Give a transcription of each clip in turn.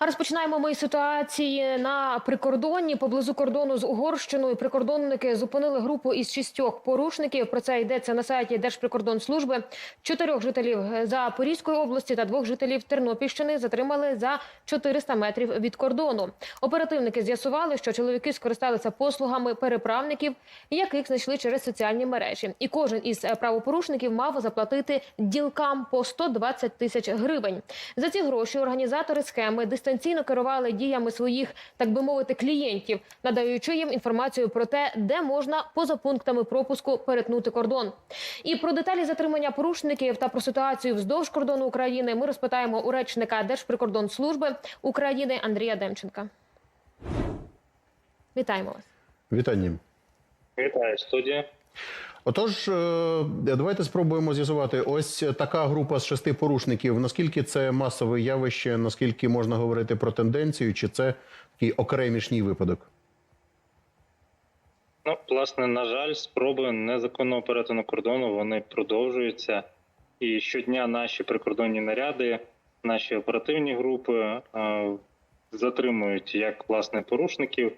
Розпочинаємо ми ситуації на прикордонні поблизу кордону з Угорщиною. Прикордонники зупинили групу із шістьох порушників. Про це йдеться на сайті Держприкордонслужби. Чотирьох жителів Запорізької області та двох жителів Тернопільщини затримали за 400 метрів від кордону. Оперативники з'ясували, що чоловіки скористалися послугами переправників, яких знайшли через соціальні мережі. І кожен із правопорушників мав заплатити ділкам по 120 тисяч гривень. За ці гроші організатори схеми дистанційно керували діями своїх, так би мовити, клієнтів, надаючи їм інформацію про те, де можна поза пунктами пропуску перетнути кордон. І про деталі затримання порушників та про ситуацію вздовж кордону України ми розпитаємо у речника Держприкордонслужби України Андрія Демченка. Вітаємо вас. Вітання. Вітаю студія. Отож, е, давайте спробуємо з'ясувати. Ось така група з шести порушників. Наскільки це масове явище? Наскільки можна говорити про тенденцію? Чи це такий окремішній випадок? Ну, власне, на жаль, спроби незаконного перетину кордону вони продовжуються. І щодня наші прикордонні наряди, наші оперативні групи е, затримують як власне порушників,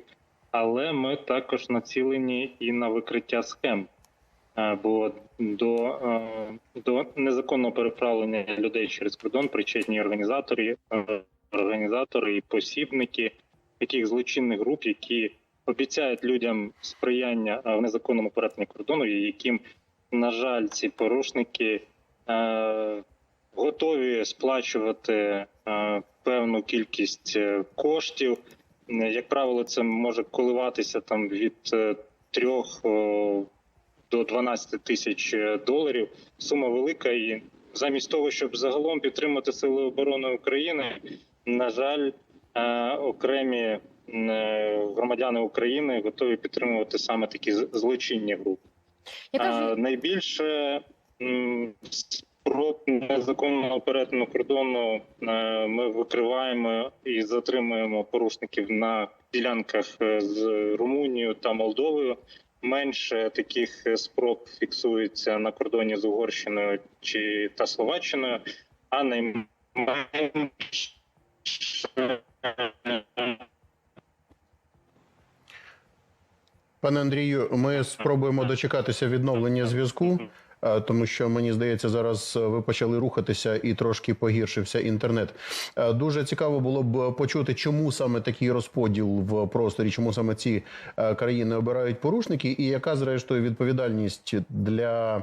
але ми також націлені і на викриття схем. Е, Бо до, е, до незаконного переправлення людей через кордон причетні організатори, е, організатори і посібники таких злочинних груп, які обіцяють людям сприяння в незаконному перетині кордону, і яким, на жаль, ці порушники е, готові сплачувати е, певну кількість коштів. Е, Як правило, це може коливатися там від е, трьох до 12 тисяч е, доларів. Сума велика, і замість того, щоб загалом підтримати сили оборони України, на жаль, окремі громадяни України готові підтримувати саме такі злочинні групи. Яка найбільше м, спроб незаконного перетину кордону е, ми викриваємо і затримуємо порушників на ділянках е, з Румунією та Молдовою. Менше таких спроб фіксується на кордоні з Угорщиною чи та Словаччиною, а найменше Пане Андрію, ми спробуємо дочекатися відновлення зв'язку, тому що мені здається, зараз е, ви почали рухатися і трошки погіршився інтернет. Е, Дуже цікаво було б почути, чому саме такий розподіл в просторі, чому саме ці е, країни обирають порушники, і яка зрештою відповідальність для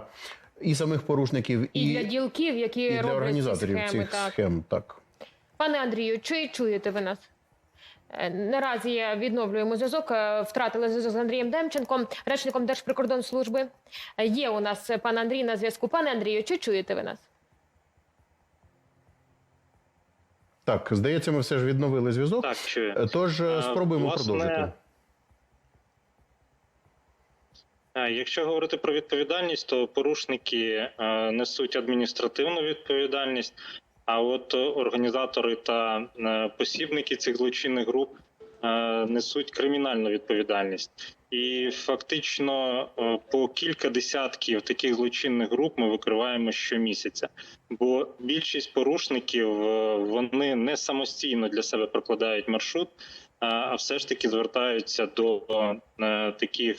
і самих порушників, і для ділків, які і для роблять організаторів схеми, цих так. схем. Так. Пане Андрію, чи чуєте ви нас? Е, Наразі відновлюємо зв'язок. е, Втратили зв'язок з Андрієм Демченком, речником Держприкордонслужби. Е, Є у нас пан Андрій на зв'язку. Пане Андрію, чи чуєте ви нас? Так, здається, ми все ж відновили зв'язок. так Е, Тож спробуємо власне, продовжити. Якщо говорити про відповідальність, то порушники несуть адміністративну відповідальність. А от організатори та е, посібники цих злочинних груп е, несуть кримінальну відповідальність. І фактично е, по кілька десятків таких злочинних груп ми викриваємо щомісяця. Бо більшість порушників вони не самостійно для себе прокладають маршрут, а- все ж таки звертаються до таких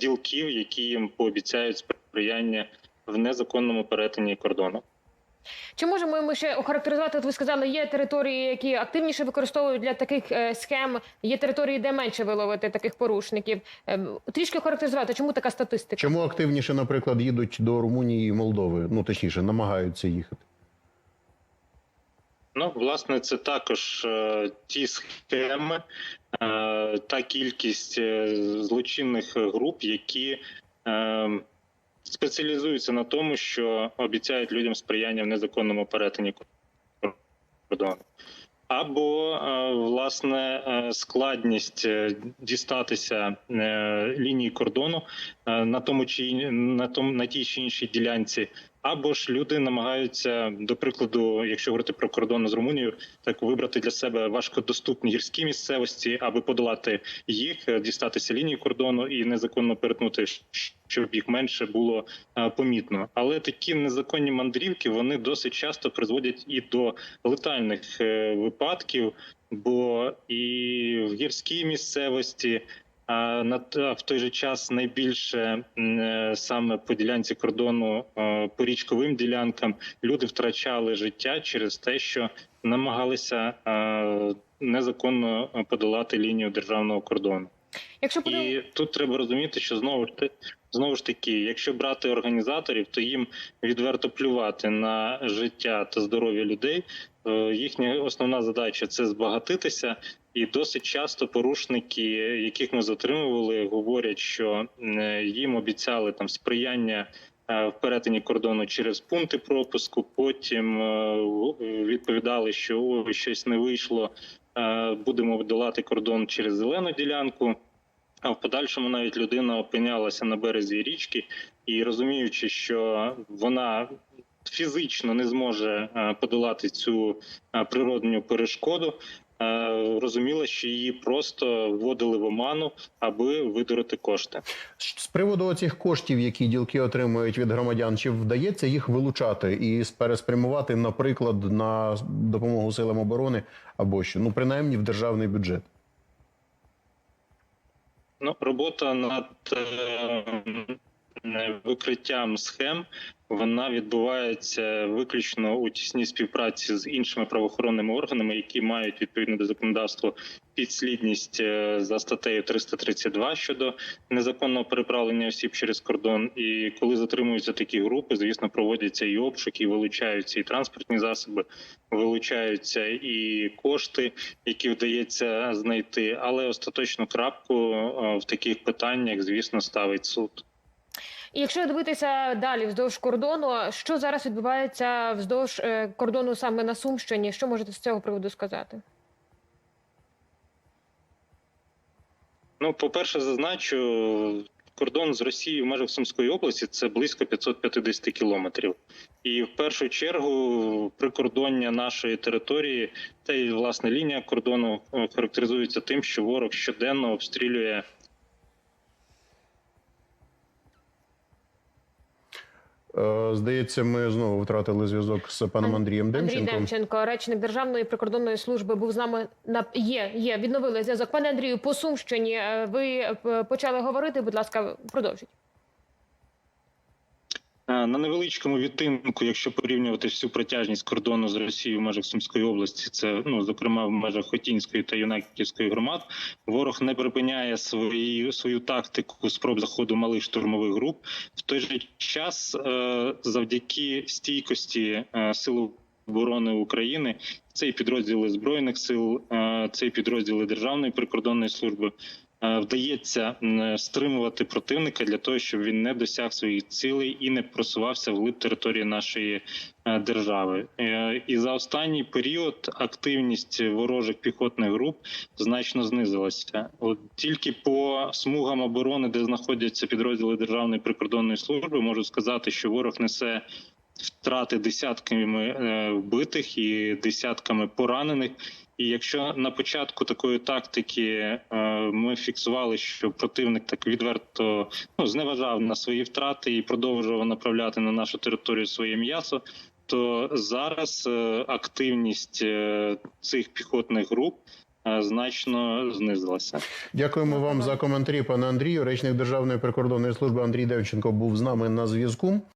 ділків, які їм пообіцяють сприяння в незаконному перетині кордону. Чи можемо ми ще охарактеризувати? От ви сказали, є території, які активніше використовують для таких е, схем, є території, де менше виловити таких порушників. Ем, Трішки охарактеризувати, чому така статистика? Чому активніше, наприклад, їдуть до Румунії і Молдови? Ну точніше, намагаються їхати. Ну, власне, це також е, ті схеми е, та кількість е, злочинних груп, які е, спеціалізуються на тому, що обіцяють людям сприяння в незаконному перетині кордону. Або е, власне е, складність е, дістатися лінії кордону на тому чи на тому на тій чи іншій ділянці. Або ж люди намагаються, до прикладу, якщо говорити про кордон з Румунією, так вибрати для себе важкодоступні гірські місцевості, аби подолати їх, е, дістатися лінії кордону і незаконно перетнути, щоб їх менше було е, помітно. Але такі незаконні мандрівки вони досить часто призводять і до летальних е, випадків, бо і в гірській місцевості. А на в той же час найбільше е, саме по ділянці кордону е, по річковим ділянкам люди втрачали життя через те, що намагалися е, незаконно подолати лінію державного кордону. Якщо подивимося, І тут треба розуміти, що знову ж знову ж таки, якщо брати організаторів, то їм відверто плювати на життя та здоров'я людей. Їхня основна задача це збагатитися, і досить часто порушники, яких ми затримували, говорять, що е, їм обіцяли там сприяння. е, В перетині кордону через пункти пропуску, потім е, відповідали, що ой, щось не вийшло. е, Будемо долати кордон через зелену ділянку. А в подальшому навіть людина опинялася на березі річки і розуміючи, що вона фізично не зможе е, подолати цю е, природню перешкоду, е, розуміла, що її просто вводили в оману, аби видурити кошти. З приводу цих коштів, які ділки отримують від громадян, чи вдається їх вилучати і переспрямувати, наприклад, на допомогу силам оборони або що, ну принаймні в державний бюджет? Ну, робота над е, викриттям схем вона відбувається виключно у тісній співпраці з іншими правоохоронними органами, які мають відповідно до законодавства підслідність е, за статтею 332 щодо незаконного переправлення осіб через кордон. І коли затримуються такі групи, звісно, проводяться і обшуки, і вилучаються і транспортні засоби, вилучаються і кошти, які вдається знайти. Але остаточну крапку е, в таких питаннях, звісно, ставить суд. І якщо дивитися далі вздовж кордону, що зараз відбувається вздовж е, кордону саме на Сумщині? Що можете з цього приводу сказати? Ну, по-перше, зазначу, кордон з Росією в межах Сумської області це близько 550 кілометрів. І в першу чергу прикордоння нашої території та й власне лінія кордону е, характеризується тим, що ворог щоденно обстрілює Здається, ми знову втратили зв'язок з паном Андрієм Андрій Демченко, речник Державної прикордонної служби, був з нами на є. Є відновили зв'язок. Пане Андрію, по Сумщині е, ви е, почали говорити. Будь ласка, продовжіть. На невеличкому відтинку, якщо порівнювати всю протяжність кордону з Росією в межах Сумської області, це ну зокрема в межах Хотінської та Юнаківської громад, ворог не припиняє свої свою тактику спроб заходу малих штурмових груп. В той же час, е, завдяки стійкості е, сил оборони України, це і підрозділи збройних сил, е, це і підрозділи Державної прикордонної служби. Е, Вдається стримувати противника для того, щоб він не досяг своїх цілей і не просувався вглиб території нашої е, держави. Е, І за останній період активність ворожих піхотних груп значно знизилася. От тільки по смугам оборони, де знаходяться підрозділи Державної прикордонної служби, можу сказати, що ворог несе втрати десятками вбитих і десятками поранених. І якщо на початку такої тактики е, ми фіксували, що противник так відверто ну, зневажав на свої втрати і продовжував направляти на нашу територію своє м'ясо, то зараз е, активність е, цих піхотних груп значно знизилася. Дякуємо вам за коментарі, пане Андрію. Речник Державної прикордонної служби Андрій Демченко був з нами на зв'язку.